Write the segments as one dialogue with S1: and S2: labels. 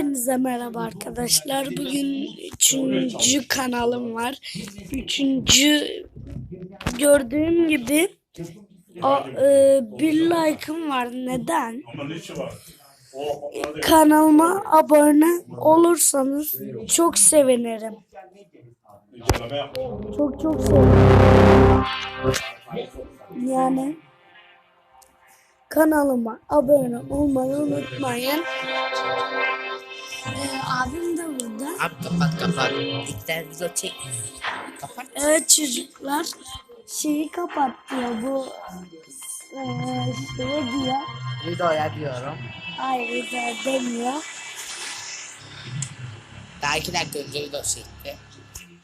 S1: Hepinize merhaba arkadaşlar. Bugün üçüncü kanalım var. Üçüncü gördüğüm gibi o, e, bir like'ım var. Neden? Kanalıma abone olursanız çok sevinirim. Çok çok sevinirim. Yani kanalıma abone olmayı unutmayın. Ee, abim de burada.
S2: Abi kapat kapat. İlkten video çek. Kapat.
S1: Evet çocuklar şeyi kapat diyor bu eee şeye diyor.
S2: Videoya diyorum.
S1: Hayır da demiyor.
S2: Daha iki dakika önce video çekti.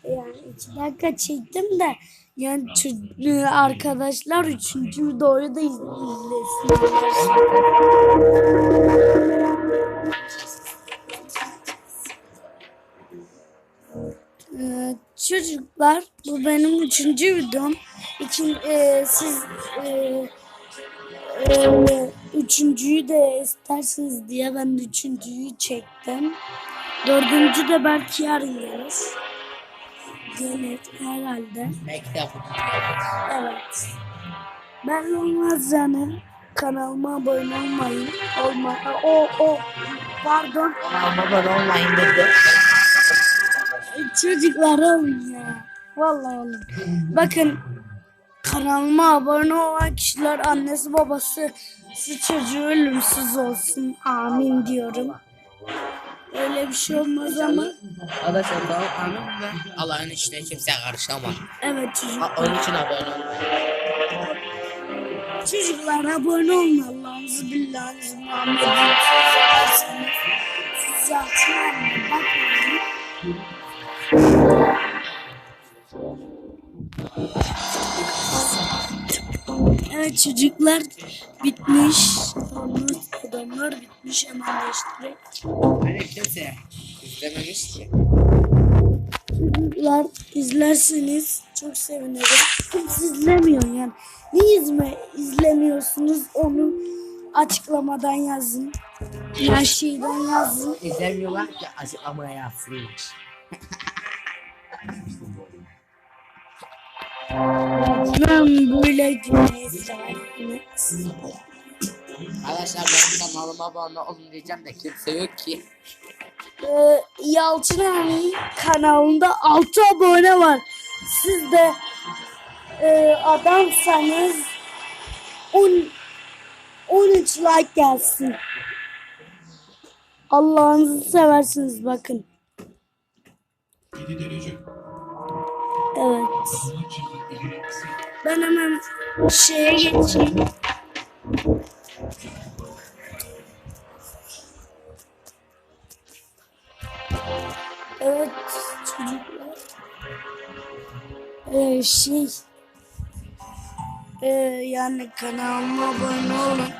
S1: Yani iki dakika çektim de yani ço- e, arkadaşlar üçüncü videoyu da iz- izlesinler. Çocuklar bu benim üçüncü videom. İkin, e, siz e, e, üçüncüyü de isterseniz diye ben üçüncüyü çektim. Dördüncü de belki yarın gelir. Gelir herhalde.
S2: Mektep.
S1: Evet. Ben olmaz yani. Kanalıma abone olmayın. Olma. O o pardon.
S2: Ama baba online dedi.
S1: Çocuklar olun ya. Vallahi olun. Bakın kanalıma abone olan kişiler annesi babası şu çocuğu ölümsüz olsun. Amin diyorum. Öyle bir şey olmaz ama.
S2: Arkadaşlar daha anım ve Allah'ın işine kimse karışamaz.
S1: Evet
S2: Ha,
S1: çocuklar.
S2: Onun için abone olun.
S1: Çocuklar abone olun Allah'ınızı billahınızı Muhammed'in severseniz. Siz zaten bakmayın. Evet çocuklar bitmiş. Adamlar, bitmiş hemen değiştirerek.
S2: Hani kimse izlememiş ki.
S1: Çocuklar izlerseniz çok sevinirim. Kimse izlemiyor yani. Niye izme, izlemiyorsunuz onu açıklamadan yazın. Her şeyden yazın.
S2: İzlemiyorlar ki açıklamaya yazsınlar.
S1: Ben böyle severim.
S2: Arkadaşlar benim kanalıma abone olun diyeceğim de kimse yok ki.
S1: Ee, Yalçın abinin kanalında 6 abone var. Siz de e, adamsanız 10 13 like gelsin. Allah'ınızı seversiniz bakın. Evet. Ben hemen şeye geçeyim. Evet çocuklar. Ee, şey. Ee, yani kanalıma abone olun.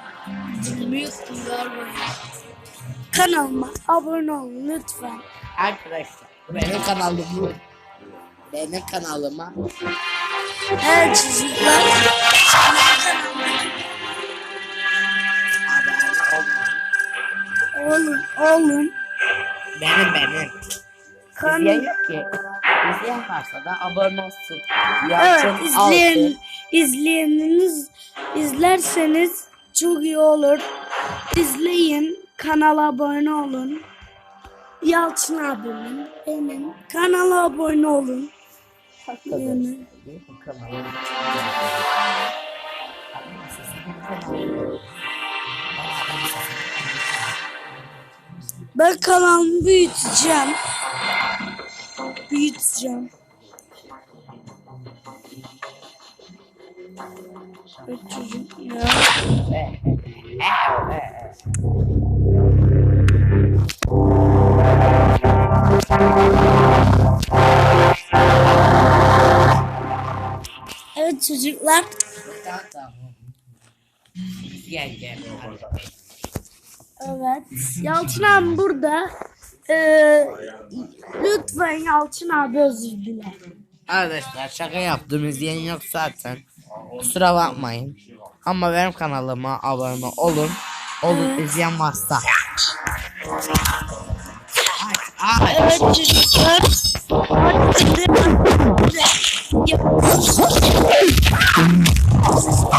S1: Bilmiyorsun galiba. Kanalıma abone olun lütfen.
S2: Arkadaşlar benim kanalım bu. Benim kanalıma
S1: Evet çocuklar. Olun olun.
S2: Benim benim.
S1: Kan
S2: İzleyen yok ki. İzleyen varsa da abone olsun.
S1: evet
S2: Yalçın
S1: izleyen, izleyeniniz izlerseniz çok iyi olur. İzleyin. Kanala abone olun. Yalçın abimin, benim. Kanala abone olun. Ben kanalımı büyüteceğim. Büyüteceğim. Çocuk ya. Evet çocuklar.
S2: Gel gel.
S1: Evet. Yalçın abi burada. Ee, lütfen Yalçın abi özür dile.
S2: Arkadaşlar şaka yaptım izleyen yok zaten. Kusura bakmayın. Ama benim kanalıma abone olun. Olun izleyen varsa.
S1: Evet çocuklar. Evet. Hum.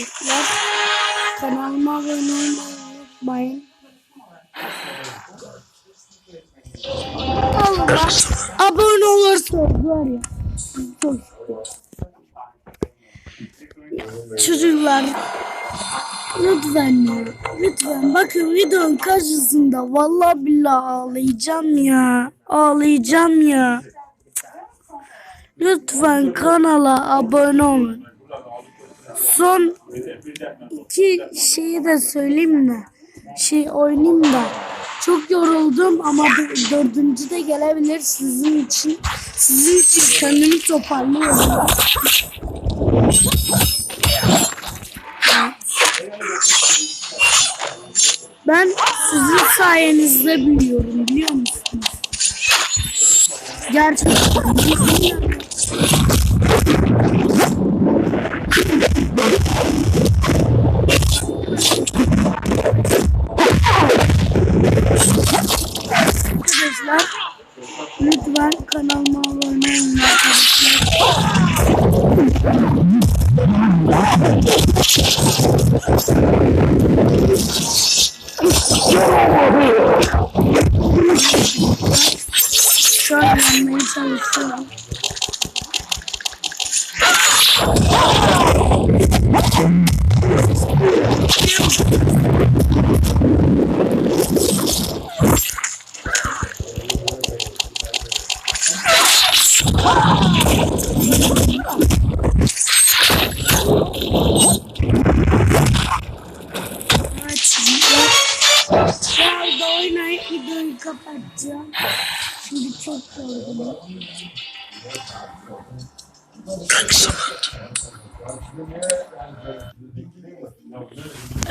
S1: Çocuklar kanalıma abone olmayı unutmayın. Allah abone olursanız var ya. Çocuklar lütfen lütfen. Bakın videonun karşısında vallahi billahi ağlayacağım ya ağlayacağım ya. Lütfen kanala abone olun son iki şeyi de söyleyeyim mi şey oynayayım da çok yoruldum ama dö- dördüncü de gelebilir sizin için sizin için kendimi toparlıyorum Ben sizin sayenizde büyüyorum biliyor musunuz? Gerçekten. Lütfen kanalıma abone olun. Şu an yanmaya çalışıyorum. Evet çocuklar. Kapatacağım. Şimdi çok yorgunum.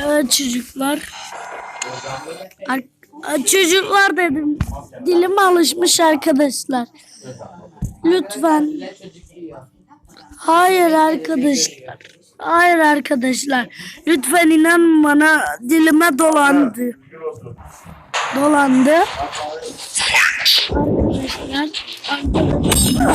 S1: Evet çocuklar. Ar- Ar- çocuklar dedim. Dilim alışmış arkadaşlar. Lütfen. Hayır arkadaşlar. Hayır arkadaşlar. Lütfen inanın bana dilime dolandı. Dolandı. Arkadaşlar. arkadaşlar.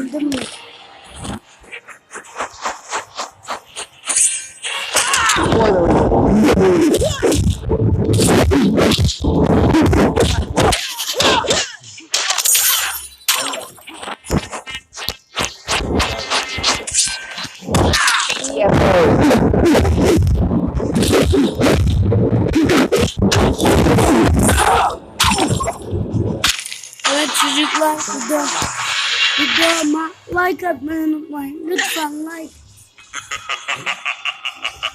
S1: Yenildim mi? Evet çocuklar video, videoma like atmayı unutmayın. Lütfen like.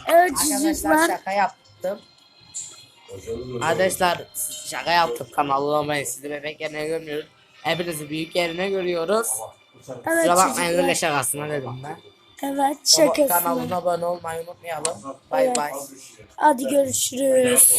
S1: Evet
S2: Arkadaşlar
S1: çocuklar.
S2: şaka yaptım. Arkadaşlar şaka yaptık kanalı olmayı sizi bebek yerine görmüyoruz. Hepinizi büyük yerine görüyoruz.
S1: Evet
S2: Kusura bakmayın
S1: çocuklar.
S2: öyle şakasına dedim ben.
S1: Evet
S2: Baba,
S1: şakası.
S2: Kanalına abone olmayı unutmayalım. Bay
S1: Evet.
S2: bay.
S1: Hadi görüşürüz.